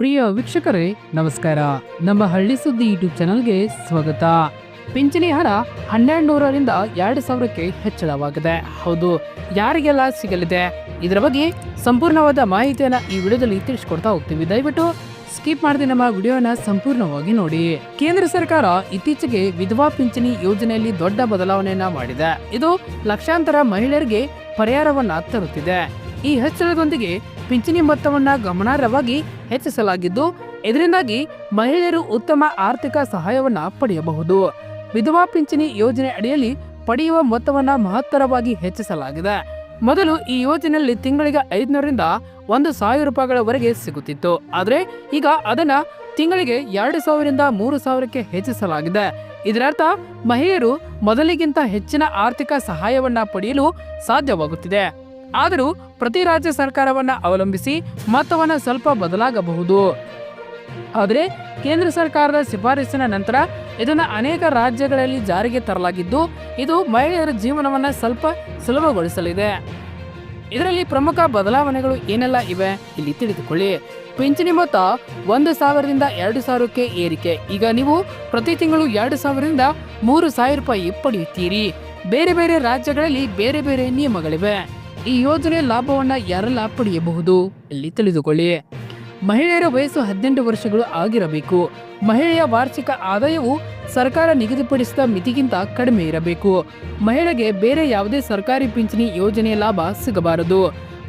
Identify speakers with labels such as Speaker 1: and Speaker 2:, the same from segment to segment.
Speaker 1: ಪ್ರಿಯ ವೀಕ್ಷಕರೇ, ನಮಸ್ಕಾರ. ನಮ್ಮ ಹಳ್ಳಿ ಸುದ್ದಿ ಯೂಟ್ಯೂಬ್ ಚಾನಲ್ಗೆ ಸ್ವಾಗತ. ಪಿಂಚಣಿ ಹಣ ಹನ್ನೆರಡು ನೂರರಿಂದ ಎರಡು ಸಾವಿರಕ್ಕೆ ಹೆಚ್ಚಳವಾಗಿದೆ. ಹೌದು, ಯಾರಿಗೆಲ್ಲ ಸಿಗಲಿದೆ? ಇದರ ಬಗ್ಗೆ ಸಂಪೂರ್ಣವಾದ ಮಾಹಿತಿಯನ್ನ ಈ ವಿಡಿಯೋದಲ್ಲಿ ತಿಳಿಸ್ಕೊಡ್ತಾ ಹೋಗ್ತೀವಿ. ದಯವಿಟ್ಟು ಸ್ಕಿಪ್ ಮಾಡದೆ ನಮ್ಮ ವಿಡಿಯೋನ ಸಂಪೂರ್ಣವಾಗಿ ನೋಡಿ. ಕೇಂದ್ರ ಸರ್ಕಾರ ಇತ್ತೀಚೆಗೆ ವಿಧವಾ ಪಿಂಚಣಿ ಯೋಜನೆಯಲ್ಲಿ ದೊಡ್ಡ ಬದಲಾವಣೆಯನ್ನ ಮಾಡಿದೆ. ಇದು ಲಕ್ಷಾಂತರ ಮಹಿಳೆಯರಿಗೆ ಪರಿಹಾರವನ್ನ ತರುತ್ತಿದೆ. ಈ ಹೆಚ್ಚಳದೊಂದಿಗೆ ಪಿಂಚಣಿ ಮೊತ್ತವನ್ನು ಗಮನಾರ್ಹವಾಗಿ ಹೆಚ್ಚಿಸಲಾಗಿದ್ದು, ಇದರಿಂದಾಗಿ ಮಹಿಳೆಯರು ಉತ್ತಮ ಆರ್ಥಿಕ ಸಹಾಯವನ್ನು ಪಡೆಯಬಹುದು. ವಿಧವಾ ಪಿಂಚಣಿ ಯೋಜನೆ ಅಡಿಯಲ್ಲಿ ಪಡೆಯುವ ಮೊತ್ತವನ್ನು ಮಹತ್ತರವಾಗಿ ಹೆಚ್ಚಿಸಲಾಗಿದೆ. ಮೊದಲು ಈ ಯೋಜನೆಯಲ್ಲಿ ತಿಂಗಳಿಗೆ ಐದುನೂರರಿಂದ ಒಂದು ಸಾವಿರ ರೂಪಾಯಿಗಳವರೆಗೆ ಸಿಗುತ್ತಿತ್ತು. ಆದರೆ ಈಗ ಅದನ್ನ ತಿಂಗಳಿಗೆ ಎರಡು ಸಾವಿರದಿಂದ ಮೂರು ಸಾವಿರಕ್ಕೆ ಹೆಚ್ಚಿಸಲಾಗಿದೆ. ಇದರರ್ಥ, ಮಹಿಳೆಯರು ಮೊದಲಿಗಿಂತ ಹೆಚ್ಚಿನ ಆರ್ಥಿಕ ಸಹಾಯವನ್ನ ಪಡೆಯಲು ಸಾಧ್ಯವಾಗುತ್ತಿದೆ. ಆದರೂ ಪ್ರತಿ ರಾಜ್ಯ ಸರ್ಕಾರವನ್ನ ಅವಲಂಬಿಸಿ ಮೊತ್ತವನ್ನ ಸ್ವಲ್ಪ ಬದಲಾಗಬಹುದು. ಆದರೆ ಕೇಂದ್ರ ಸರ್ಕಾರದ ಶಿಫಾರಸಿನ ನಂತರ ಇದನ್ನು ಅನೇಕ ರಾಜ್ಯಗಳಲ್ಲಿ ಜಾರಿಗೆ ತರಲಾಗಿದ್ದು, ಇದು ಮಹಿಳೆಯರ ಜೀವನವನ್ನ ಸ್ವಲ್ಪ ಸುಲಭಗೊಳಿಸಲಿದೆ. ಇದರಲ್ಲಿ ಪ್ರಮುಖ ಬದಲಾವಣೆಗಳು ಏನೆಲ್ಲ ಇವೆ ಇಲ್ಲಿ ತಿಳಿದುಕೊಳ್ಳಿ. ಪಿಂಚಣಿ ಮೊತ್ತ ಒಂದು ಸಾವಿರದಿಂದ ಎರಡು ಸಾವಿರಕ್ಕೆ ಏರಿಕೆ. ಈಗ ನೀವು ಪ್ರತಿ ತಿಂಗಳು ಎರಡು ಸಾವಿರದಿಂದ ಮೂರು ಸಾವಿರ ರೂಪಾಯಿ ಪಡೆಯುತ್ತೀರಿ. ಬೇರೆ ಬೇರೆ ರಾಜ್ಯಗಳಲ್ಲಿ ಬೇರೆ ಬೇರೆ ನಿಯಮಗಳಿವೆ. ಈ ಯೋಜನೆ ಲಾಭವನ್ನ ಯಾರೆಲ್ಲ ಪಡೆಯಬಹುದು ಇಲ್ಲಿ ತಿಳಿದುಕೊಳ್ಳಿ. ಮಹಿಳೆಯರ ವಯಸ್ಸು ಹದಿನೆಂಟು ವರ್ಷಗಳು ಆಗಿರಬೇಕು. ಮಹಿಳೆಯ ವಾರ್ಷಿಕ ಆದಾಯವು ಸರ್ಕಾರ ನಿಗದಿಪಡಿಸಿದ ಮಿತಿಗಿಂತ ಕಡಿಮೆ ಇರಬೇಕು. ಮಹಿಳೆಗೆ ಬೇರೆ ಯಾವುದೇ ಸರ್ಕಾರಿ ಪಿಂಚಣಿ ಯೋಜನೆಯ ಲಾಭ ಸಿಗಬಾರದು.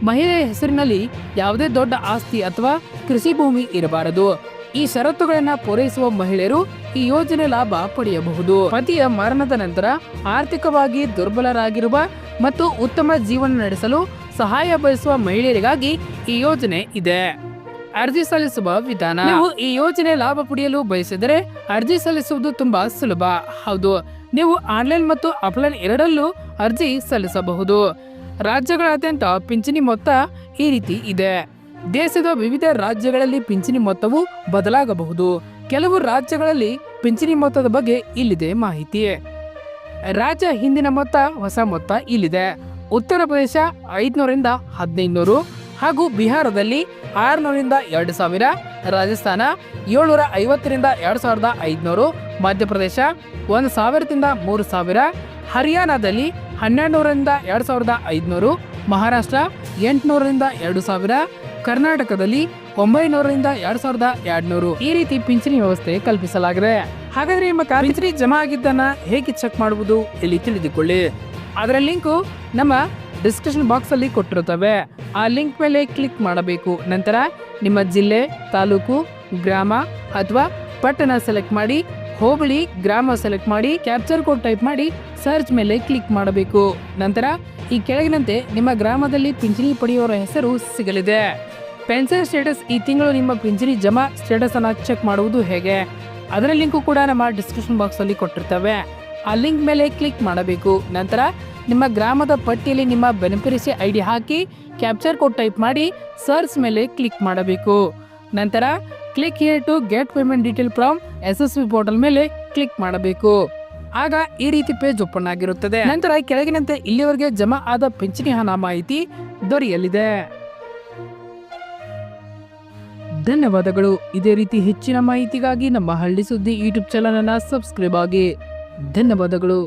Speaker 1: ಮಹಿಳೆಯ ಹೆಸರಿನಲ್ಲಿ ಯಾವುದೇ ದೊಡ್ಡ ಆಸ್ತಿ ಅಥವಾ ಕೃಷಿ ಭೂಮಿ ಇರಬಾರದು. ಈ ಷರತ್ತುಗಳನ್ನು ಪೂರೈಸುವ ಮಹಿಳೆಯರು ಈ ಯೋಜನೆ ಲಾಭ ಪಡೆಯಬಹುದು. ಪತಿಯ ಮರಣದ ನಂತರ ಆರ್ಥಿಕವಾಗಿ ದುರ್ಬಲರಾಗಿರುವ ಮತ್ತು ಉತ್ತಮ ಜೀವನ ನಡೆಸಲು ಸಹಾಯ ಬಯಸುವ ಮಹಿಳೆಯರಿಗಾಗಿ ಈ ಯೋಜನೆ ಇದೆ. ಅರ್ಜಿ ಸಲ್ಲಿಸುವ ವಿಧಾನ. ನೀವು ಈ ಯೋಜನೆ ಲಾಭ ಪಡೆಯಲು ಬಯಸಿದರೆ ಅರ್ಜಿ ಸಲ್ಲಿಸುವುದು ತುಂಬಾ ಸುಲಭ. ಹೌದು. ನೀವು ಆನ್ಲೈನ್ ಮತ್ತು ಆಫ್ಲೈನ್ ಎರಡಲ್ಲೂ ಅರ್ಜಿ ಸಲ್ಲಿಸಬಹುದು. ರಾಜ್ಯಗಳಾದ್ಯಂತ ಪಿಂಚಣಿ ಮೊತ್ತ ಈ ರೀತಿ ಇದೆ. ದೇಶದ ವಿವಿಧ ರಾಜ್ಯಗಳಲ್ಲಿ ಪಿಂಚಣಿ ಮೊತ್ತವು ಬದಲಾಗಬಹುದು. ಕೆಲವು ರಾಜ್ಯಗಳಲ್ಲಿ ಪಿಂಚಣಿ ಮೊತ್ತದ ಬಗ್ಗೆ ಇಲ್ಲಿದೆ ಮಾಹಿತಿ. ರಾಜ್ಯ ಹಿಂದಿನ ಮೊತ್ತ, ಹೊಸ ಮೊತ್ತ ಇಲ್ಲಿದೆ. ಉತ್ತರ ಪ್ರದೇಶ ಐದುನೂರಿಂದ ಹದಿನೈದುನೂರು ಹಾಗೂ ಬಿಹಾರದಲ್ಲಿ ಆರುನೂರಿಂದ ಎರಡು ಸಾವಿರ, ರಾಜಸ್ಥಾನ ಏಳ್ನೂರ ಐವತ್ತರಿಂದ ಎರಡು ಸಾವಿರದ ಐದುನೂರು, ಮಧ್ಯಪ್ರದೇಶ ಒಂದು ಸಾವಿರದಿಂದ ಮೂರು ಸಾವಿರ, ಹರಿಯಾಣದಲ್ಲಿ ಹನ್ನೆರಡು ನೂರರಿಂದ ಎರಡು ಸಾವಿರದ ಐದುನೂರು, ಮಹಾರಾಷ್ಟ್ರ ಎಂಟುನೂರರಿಂದ ಎರಡು ಸಾವಿರ, ಕರ್ನಾಟಕದಲ್ಲಿ ಒಂಬೈನೂರರಿಂದ ಎರಡ್ ಸಾವಿರದ ಎರಡ್ನೂರು. ಈ ರೀತಿ ಪಿಂಚಣಿ ವ್ಯವಸ್ಥೆ ಕಲ್ಪಿಸಲಾಗಿದೆ. ಹಾಗಾದ್ರೆ ನಿಮ್ಮ ಪಿಂಚಣಿ ಜಮಾ ಆಗಿದ್ದನ್ನ ಹೇಗೆ ಚೆಕ್ ಮಾಡುವುದು ಇಲ್ಲಿ ತಿಳಿದುಕೊಳ್ಳಿ. ಅದರ ಲಿಂಕು ನಮ್ಮ ಡಿಸ್ಕ್ರಿಪ್ಷನ್ ಬಾಕ್ಸ್ ಅಲ್ಲಿ ಕೊಟ್ಟಿರುತ್ತವೆ. ಆ ಲಿಂಕ್ ಮೇಲೆ ಕ್ಲಿಕ್ ಮಾಡಬೇಕು. ನಂತರ ನಿಮ್ಮ ಜಿಲ್ಲೆ, ತಾಲೂಕು, ಗ್ರಾಮ ಅಥವಾ ಪಟ್ಟಣ ಸೆಲೆಕ್ಟ್ ಮಾಡಿ ಹೋಬಳಿ, ಗ್ರಾಮ ಸೆಲೆಕ್ಟ್ ಮಾಡಿ ಕ್ಯಾಪ್ಚರ್ ಕೋಡ್ ಟೈಪ್ ಮಾಡಿ ಸರ್ಚ್ ಮೇಲೆ ಕ್ಲಿಕ್ ಮಾಡಬೇಕು. ನಂತರ ಈ ಕೆಳಗಿನಂತೆ ನಿಮ್ಮ ಗ್ರಾಮದಲ್ಲಿ ಪಿಂಚಣಿ ಪಡೆಯುವವರ ಹೆಸರು ಸಿಗಲಿದೆ. ಪೆನ್ಷನ್ ಸ್ಟೇಟಸ್ ಈ ತಿಂಗಳು ನಿಮ್ಮ ಪಿಂಚಣಿ ಜಮಾ ಸ್ಟೇಟಸ್ ಅನ್ನ ಚೆಕ್ ಮಾಡುವುದು ಹೇಗೆ? ಅದರ ಲಿಂಕು ಕೂಡ ನಮ್ಮ ಡಿಸ್ಕ್ರಿಪ್ಷನ್ ಬಾಕ್ಸ್ ಅಲ್ಲಿ ಕೊಟ್ಟಿರ್ತವೆ. ಆ ಲಿಂಕ್ ಮೇಲೆ ಕ್ಲಿಕ್ ಮಾಡಬೇಕು. ನಂತರ ನಿಮ್ಮ ಗ್ರಾಮದ ಪಟ್ಟಿಯಲ್ಲಿ ನಿಮ್ಮ ಬೆನಿಫಿಷರಿ ಐ ಡಿ ಹಾಕಿ ಕ್ಯಾಪ್ಚರ್ ಕೋಡ್ ಟೈಪ್ ಮಾಡಿ ಸರ್ಚ್ ಮೇಲೆ ಕ್ಲಿಕ್ ಮಾಡಬೇಕು. ನಂತರ click here to get payment detail from S S V portal ಮೇಲೆ ಕ್ಲಿಕ್ ಮಾಡಬೇಕು. ಆಗ ಈ ರೀತಿ ಪೇಜ್ ಓಪನ್ ಆಗಿರುತ್ತದೆ. ನಂತರ ಕೆಳಗಿನಂತೆ ಇಲ್ಲಿವರೆಗೆ ಜಮಾ ಆದ ಪಿಂಚಣಿ ಹಣ ಮಾಹಿತಿ ದೊರೆಯಲಿದೆ. ಧನ್ಯವಾದಗಳು. ಇದೇ ರೀತಿ ಹೆಚ್ಚಿನ ಮಾಹಿತಿಗಾಗಿ ನಮ್ಮ ಹಳ್ಳಿ ಸುದ್ದಿ ಯೂಟ್ಯೂಬ್ ಚಾನಲ್ ಅನ್ನ ಸಬ್ಸ್ಕ್ರೈಬ್ ಆಗಿ. ಧನ್ಯವಾದಗಳು.